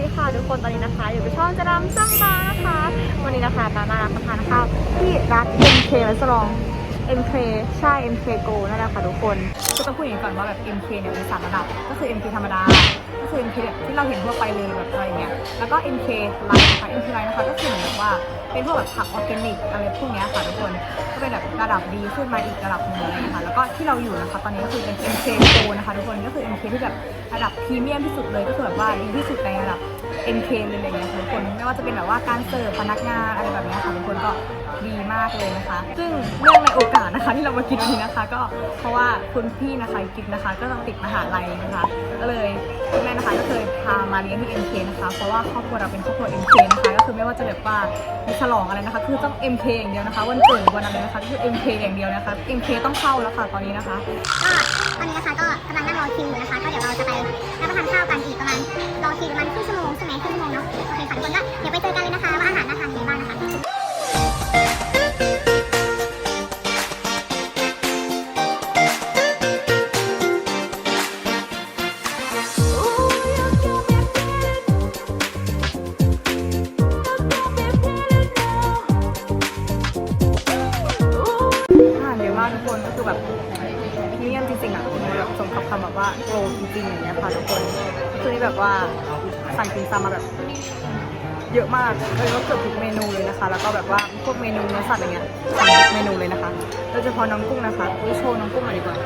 ดีค่ะทุกคนตอนนี้นะคะ อยู่กับช่องจะรำซังมานะคะ วันนี้นะคะมามารับประทานข้าวที่ร้าน MK ร้านสลอง MK ใช่ MK Go นั่นแหละค่ะทุกคนก็ต้องพูดอย่างนี้ก่อนว่าแบบ MK เนี่ยมีสามระดับ ก็คือ MK ธรรมดา ก็คือ MK แบบที่เราเห็นทั่วไปเลยแบบอะไรเงี้ยแล้วก็ MK Line นะคะ MK Line นะคะก็คือเหมือนแบบว่า เป็นพวกแบบผักออร์แกนิกอะไรพวกเนี้ยค่ะทุกคนก็เป็นแบบระดับดีขึ้นมาอีกระดับหนึงอะไรอย่างเงี้ยค่ะแล้วก็ที่เราอยู่นะคะตอนนี้ก็คือเป็น MK Go นะคะทุกคนก็คือ MK ที่แบบระดับพรีเมียมที่สุดเลยก็คือแบบว่าดีที่สุดในระดับ MK เลยอะไรเงี้ยทุกคนไม่ว่าจะเป็นแบบว่าการเสิร์ฟพนักงานอะไรแบบเนี้ยค่ะทุกคนก็ดีมากเลยนะคะ ซึ่งเรื่องในโอกาสนะคะที่เรามากินวันนี้นะคะ ก็เพราะว่าคุณพี่นะคะกินนะคะ ก็ต้องติดมหาลัยนะคะ ก็เลยคุณแม่นะคะก็เคยพามาเลี้ยงที่ MK นะคะเพราะว่าครอบครัวเราเป็นครอบครัว MK นะคะก็คือไม่ว่าจะแบบว่ามีฉลองอะไรนะคะ คือต้อง MK อย่างเดียวนะคะวันเกิดวันอะไรนะคะก็คือ MK อย่างเดียวนะคะ MK ต้องเข้าแล้วค่ะตอนนี้นะคะ ตอนนี้นะคะก็กำลังนั่งรอคิวอยู่นะคะ ก็เดี๋ยวเราจะไปรับประทานข้าวกันอีกประมาณรอคิวประมาณครึ่งชั่วโมงใช่ไหมครึ่งชั่วโมงเนาะโอเคค่ะทุกคนก็เดี๋ยวไปเจอกันเลยนะคะว่าอาหารน่าทานยังไงบ้างนะคะอาหารเยอะมาทุกคนก็คือแบบ รีเมียมจริงๆอะแบบสมกับคำแบบว่าโกลจริงๆอย่างเงี้ยค่ะทุกคนคือนี่แบบว่าสั่งติ่มซำมาแบบ เยอะมากเลยก็เกือบทุกเมนูเลยนะคะ แล้วก็แบบว่าพวกเมนูเนื้อสัตว์อย่างเงี้ยสั่งทุกเมนูเลยนะคะโดยเฉพาะน้องกุ้งนะคะอุ้ยโชว์น้องกุ้งหน่อยดีกว่า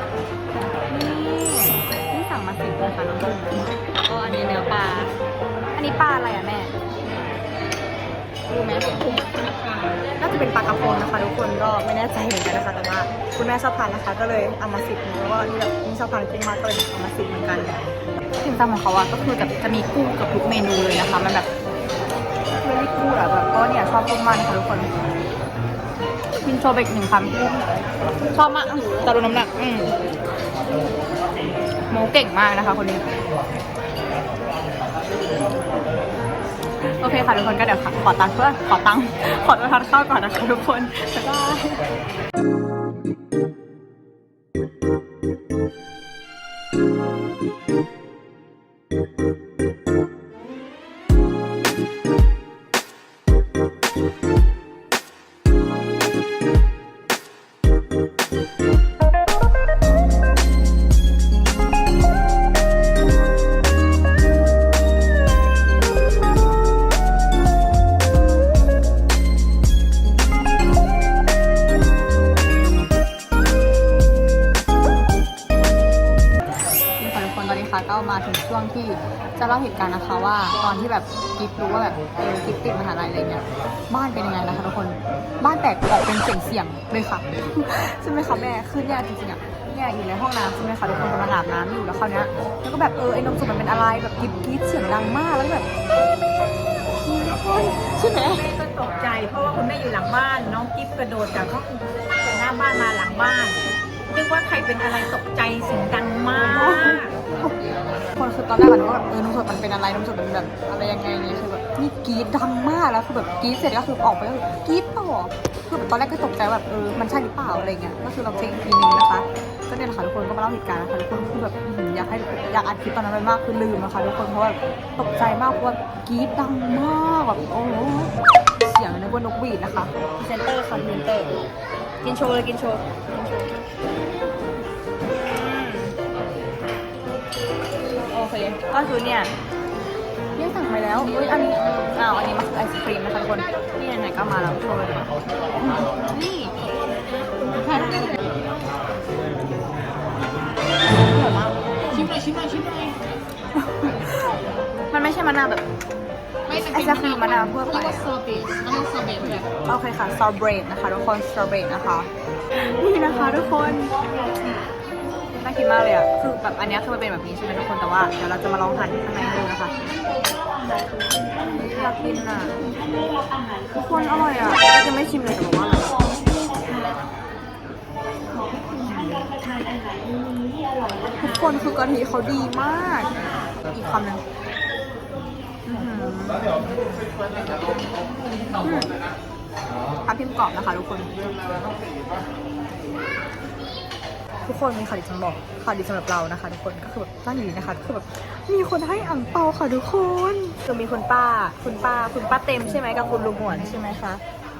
นี่นี่สั่งมาสิบนะคะน้องกุ้งแล้วก็อันนี้เนื้อปลาอันนี้ปลาอะไรอะแม่ รู้ไหมน่าจะเป็นปลากระพงนะคะทุกคนก็ไม่แน่ใจเหมือนกันนะคะ แต่ว่าคุณแม่ชอบทานนะคะ ก็เลยเอามาสิบแล้วก็นี่แบบนี่ชอบทานกุ้งมากก็เลยเอามาสิบเหมือนกันถึงตามของเขาอะก็คือแบบจะมีกุ้งกับทุกเมนูเลยนะคะ มันแบบเวลี่กูดอะแบบก็เนี่ยชอบกุ้งมากนะคะทุกคนกินโชว์เบกหนึ่งคำชอบมากแต่รู้น้ำหนักอืมโมเก่งมากนะคะ คนนี้ โอเคค่ะทุกคนก็เดี๋ยวขอตังค์เพื่อขอตังค์ขอตัวทานข้าวก่อนนะคะทุกคนบ๊ายบาย ถึงช่วงที่จะเล่าเหตุการณ์นะคะว่าตอนที่แบบกิฟรู้ว่าแบบเออกิฟติดมหาลัยอะไรเงี้ยบ้านเป็นยังไงนะคะทุกคนบ้านแตกออกเป็นเสียงเสียงๆเลยค่ะใช่ไหมคะแม่คือเนี่ยจริงๆอะเนี่ยอยู่ในห้องน้ำใช่ไหมคะทุกคนกำลังอาบน้ำอยู่แล้วคราวเนี้ยแล้วก็แบบเออไอ้นมสดมันเป็นอะไรแบบกิฟกรีดเสียงดังมากแล้วก็แบบใช่ไหมก็ตกใจเพราะว่าคุณแม่อยู่หลังบ้าน น้องกิ๊บกระโดดจากห้องจากหน้าบ้านมาหลังบ้านนึกว่าใครเป็นอะไรตกใจเสียงดังมาก คนคือตอนแรกอะนึกว่าแบบเออนมสดมันเป็นอะไรนมสดมันแบบอะไรยังไงเนี่ยคือแบบนี่กรีดดังมากแล้วคือแบบกรีดเสร็จก็คือออกไปก็คือกรีดต่อคือแบบตอนแรกก็ตกใจแบบเออมันใช่หรือเปล่าอะไรเงี้ยก็คือเราเช็คอีกทีนึงนะคะก็เนี่ยแหละค่ะทุกคนก็มาเล่าเหตุการณ์นะคะทุกคนคือแบบอยากให้อยากอัดคลิปตอนนั้นไปมากคือลืมนะคะทุกคนเพราะว่าตกใจมากเพราะว่ากรีดดังมากแบบโอ้เสียงนึกว่านกหวีดนะคะพรีเซนเตอร์ค่ะพรีเซนเตอร์กินโชว์เลยกินโชว์กินโชว์ ก็คือเนี่ยเนี่ยสั่งไปแล้วเอ้ยอันนี้อ้าวอันนี้มันคือไอศครีมนะคะทุกคน นี่ไหนๆก็มาแล้วโชว์เลยดีกว่านี่อร่อยมากชิมหน่อยชิมหน่อยชิมหน่อยมันไม่ใช่มะนาวแบบไม่แต่ไอศครีมมะนาวทั่วไปเรียกว่าอะโซเบตมันต้องโซเบตแบบโอเคค่ะ s ตรอเบรดนะคะทุกคน s ตรอเบรดนะคะ นี่นะคะทุกคนน่ากินมากเลยอะ คือแบบอันนี้คือมันเป็นแบบนี้ใช่ไหมทุกคน แต่ว่าเดี๋ยวเราจะมาลองหั่นข้างในดูนะคะอยากกินอะทุกคนอร่อยอะยังไม่ชิมเลยแต่บอกว่าทุกคนคือกะทิเขาดีมาก อีกคำหนึ่งอือหืออืมทับทิมกรอบนะคะทุกคน ทุกคนมีข่าวดีจะมาบอกข่าวดีสำหรับเรานะคะ ทุกคนก็คือแบบนั่งอยู่นี่นะคะก็คือแบบมีคนให้อ่างเปาค่ะทุกคนคือมีคุณป้า คุณป้า คุณป้าเต็มใช่ไหมกับคุณลุงหวนใช่ไหมคะ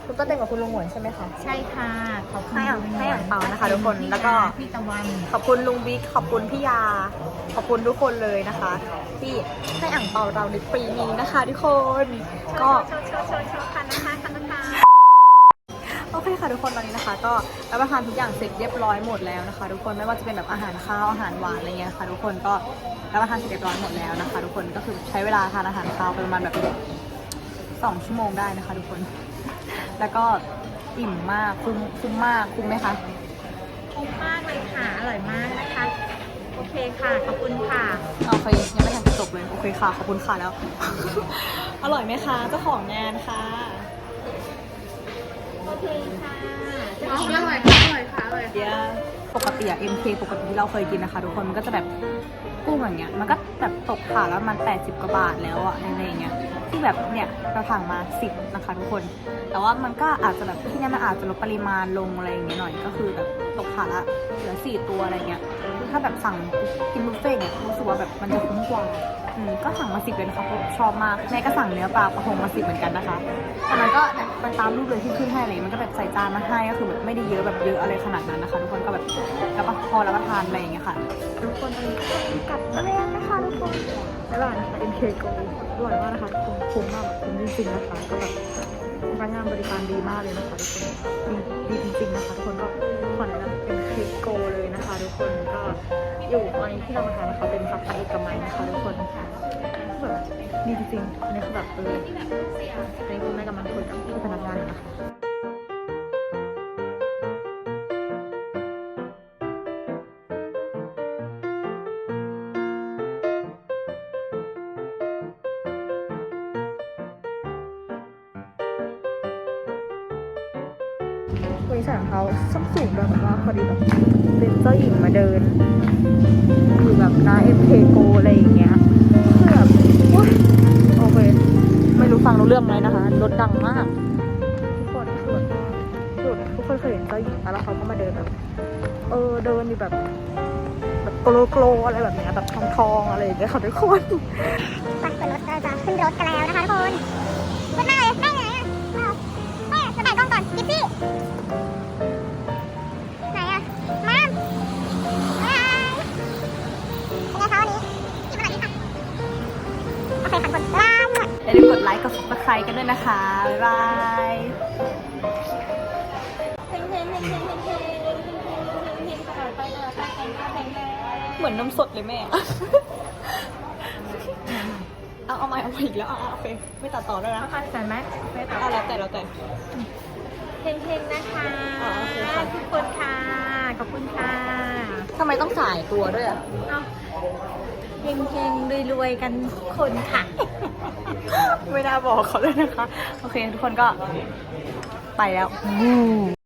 คุณป้าเต็มกับคุณลุงหวนใช่ไหมคะใช่ค่ะขอบคุณให้อ่างให้อ่างเปานะคะ ทุกคนแล้วก็พี่ตะวันขอบคุณลุงบิ๊กขอบคุณพี่ยา ขอบคุณทุกคนเลยนะคะที่ให้อ่างเปาเราในปีนี้นะคะ ทุกคนก็โชว์โชว์โชว์โชว์ค่ะนะคะค่ะนะคะโอ เคค่ะทุกคนตอนนี้นะคะ ก็รับประทานทุกอย่างเสร็จเรียบร้อยหมดแล้วนะคะ ทุกคนไม่ว่าจะเป็นแบบอาหารข้าวอาหารหวานอะไรเงี้ยค่ะ ทุกคนก็รับประทานเสร็จเรียบร้อยหมดแล้วนะคะ ทุกคนก็คือใช้เวลาทานอาหารข้าวไปประมาณแบบสองชั่วโมงได้นะคะ ทุกคน แล้วก็อิ่มมากคุ้มคุ้มมากคุ้มไหมคะคุ้มมากเลยค่ะอร่อยมากนะคะโอเคค่ะขอบคุณค่ะโอเคยังไม่ทันจะจบเลยโอเคค่ะขอบคุณค่ะแล้ว อร่อยไหมคะเจ้าของงานค่ะโอ เคค่ะอร่อยค่ะอร่อยค่ะอร่อยเดียวปกติอะ MK ปกติที่เราเคยกินนะคะ ทุกคนมันก็จะแบบกุ้งอย่างเงี้ยมันก็แบบตกถาดแล้วมัน 80 กว่าบาทแล้วอะอะไรอย่างเงี้ยที่แบบเนี่ยเราสั่งมา 10 นะคะ ทุกคน แต่ว่ามันก็อาจจะแบบที่เนี่ยมันอาจจะลดปริมาณลงอะไรอย่างเงี้ยหน่อยก็คือแบบตกถาดละเหลือ 4 ตัวอะไรเงี้ย ถ้าแบบสั่งกินบุฟเฟ่ต์เนี่ยรู้สึกว่าแบบมันจะคุ้มกว่าอืมก็สั่งมาสิบเลยนะคะเพราะชอบมากแม่ก็สั่งเนื้อปลากระพงมาสิบเหมือนกันนะคะแต่มันก็เนี่ยไปตามรูปเลยที่ขึ้นให้อะไรอย่างเงี้ยมันก็แบบใส่จานมาให้ก็คือแบบไม่ได้เยอะแบบเยอะอะไรขนาดนั้นนะคะ ทุกคนก็แบบแล้วก็พอรับประทานอะไรอย่างเงี้ยค่ะ ทุกคนตอนนี้กลับมาแล้วนะคะทุกคนบ๊ายบายนะคะ MK Go อร่อยมากนะคะทุกคนคุ้มมากแบบคุ้มจริงๆนะคะก็แบบพนักงานบริการดีมากเลยนะคะทุกคนดีดีจริงๆนะคะทุกคนก็ขอแนะนำ คะทุกคนก็อยู่ตอนนี้ที่เรามาทานนะคะเป็นสาขาเอกมัยนะคะทุกคนแบบดีจริงๆอันนี้คือแบบเอออันนี้คุณแม่กำลังคุยกับพี่พนักงานนะคะ วันนี้ใส่รองเท้าส้นสูงด้วยแบบว่าพอดีแบบเป็นเจ้าหญิงมาเดิน อยู่แบบหน้า MK Go อะไรอย่างเงี้ยคือแบบโอเค ไม่รู้ฟังรู้เรื่องไหมนะคะรถดังมากทุกคนคือแบบทุกคนเคยเห็นเจ้าหญิงปะแล้วเขาก็มาเดินแบบ เออเดินอยู่แบบแบบโกลโกลอะไรแบบเนี้ยแบบทองทองอะไรอย่างเงี้ยค่ะทุกคนไปเปิดรถเราขึ้นรถกันแล้วนะคะทุกคน ปเพลงเพลงเพลงเหมือนนมสดเลยแม่ เอาเอาใหม่เอาใหม่อีกแล้วอะอะโอเคไม่ตัดต่อด้วยนะค่ะใส่ไหมไม่ต่อเอาแล้วแต่แล้วแต่ เพลงเพลงนะคะอ๋อโอเคค่ะ ทุกคนค่ะ ขอบคุณค่ะ ทำไมต้องสายตัวด้วยอะ เอาเพลงเพลงรวยๆกันทุกคนค่ะ ไม่น่าบอกเขาเลยนะคะ โอเค ทุกคนก็ไปแล้ว